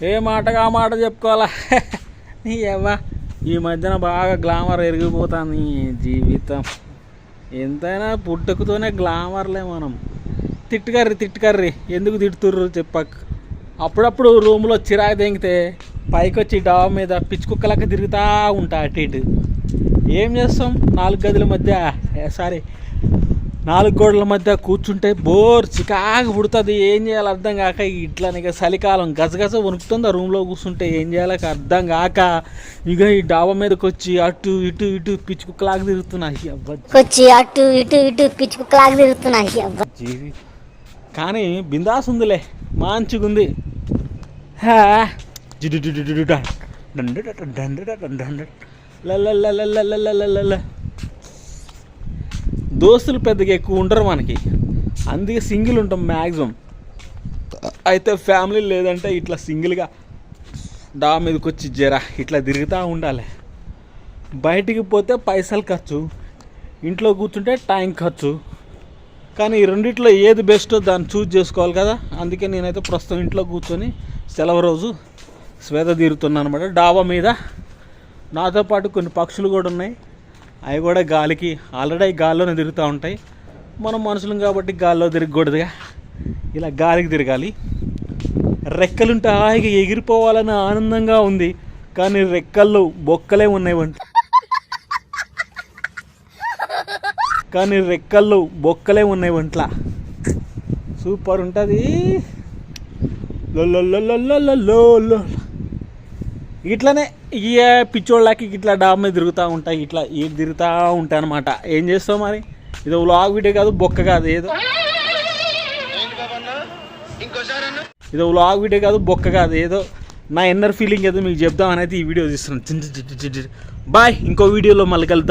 ఏ మాటగా ఆ మాట చెప్పుకోవాలా? నీ ఎవ్వ ఈ మధ్యన బాగా గ్లామర్ ఎరిగిపోతుంది జీవితం. ఎంతైనా పుట్టుకతోనే గ్లామర్లే మనం. తిట్టుకర్రి తిట్టుకర్రి. ఎందుకు తిట్టుర్రు చెప్పక్. అప్పుడప్పుడు రూమ్లో చిరాకు తెంగితే పైకి వచ్చి డాబా మీద పిచ్చుకుక్కలక్క తిరుగుతూ ఉంటా అటు ఇటు. ఏం చేస్తాం? నాలుగు గదుల మధ్య సారీ నాలుగు గోడల మధ్య కూర్చుంటే బోర్ చికాకు పుడుతుంది ఏం చేయాలో అర్థం కాక ఇట్లా ఇక చలికాలం గజగజ వణుకుతుంది ఆ రూమ్లో కూర్చుంటే ఏం చేయాలో అర్థం కాక ఇక ఈ డాబా మీదకి వచ్చి అటు ఇటు ఇటు పిచ్చుకులాగా తిరుగుతున్నాయి వచ్చి అటు ఇటు ఇటు పిచ్చుకులాగా తిరుగుతున్నాయి కానీ బిందాస్ ఉందిలే మంచిగుంది డండ డండ డండ డండ ల దోస్తులు పెద్దగా ఎక్కువ ఉండరు మనకి. అందుకే సింగిల్ ఉంటాం మ్యాక్సిమం అయితే ఫ్యామిలీ లేదంటే ఇట్లా సింగిల్గా డా మీదకి వచ్చి జరా ఇట్లా తిరుగుతూ ఉండాలి. బయటికి పోతే పైసలు ఖర్చు ఇంట్లో కూర్చుంటే టైం ఖర్చు. కానీ ఈ రెండిట్లో ఏది బెస్టో దాన్ని చూజ్ చేసుకోవాలి కదా. అందుకే నేనైతే ప్రస్తుతం ఇంట్లో కూర్చొని సెలవు రోజు స్వేద తీరుతున్నాను అనమాట డాబా మీద నాతో పాటు కొన్ని పక్షులు కూడా ఉన్నాయి. అవి కూడా గాలికి ఆల్రెడీ గాల్లోనే తిరుగుతూ ఉంటాయి. మనం మనుషులం కాబట్టి గాల్లో తిరగకూడదుగా. ఇలా గాలికి తిరగాలి. రెక్కలుంటే హాయిగా ఎగిరిపోవాలని ఆనందంగా ఉంది. కానీ రెక్కల్లో బొక్కలే ఉన్నాయి వంట. కానీ రెక్కల్లో బొక్కలే ఉన్నాయి వంట్ల. సూపర్ ఉంటుంది. ఇట్లనే ఈ పిచ్చోళ్ళకి ఇట్లా డాబా మీద తిరుగుతూ ఉంటాయి ఇట్లా ఇటు తిరుగుతూ ఉంటాయి అనమాట ఏం చేస్తావు మరి? ఇది వ్లాగ్ వీడియో కాదు బొక్క కాదు ఏదో. ఇది వ్లాగ్ వీడియో కాదు బొక్క కాదు ఏదో. నా ఇన్నర్ ఫీలింగ్ ఏదో మీకు చెప్దామని అయితే ఈ వీడియో తీస్తున్నాను. బాయ్ ఇంకో వీడియోలో మళ్ళీ కలుద్దాం.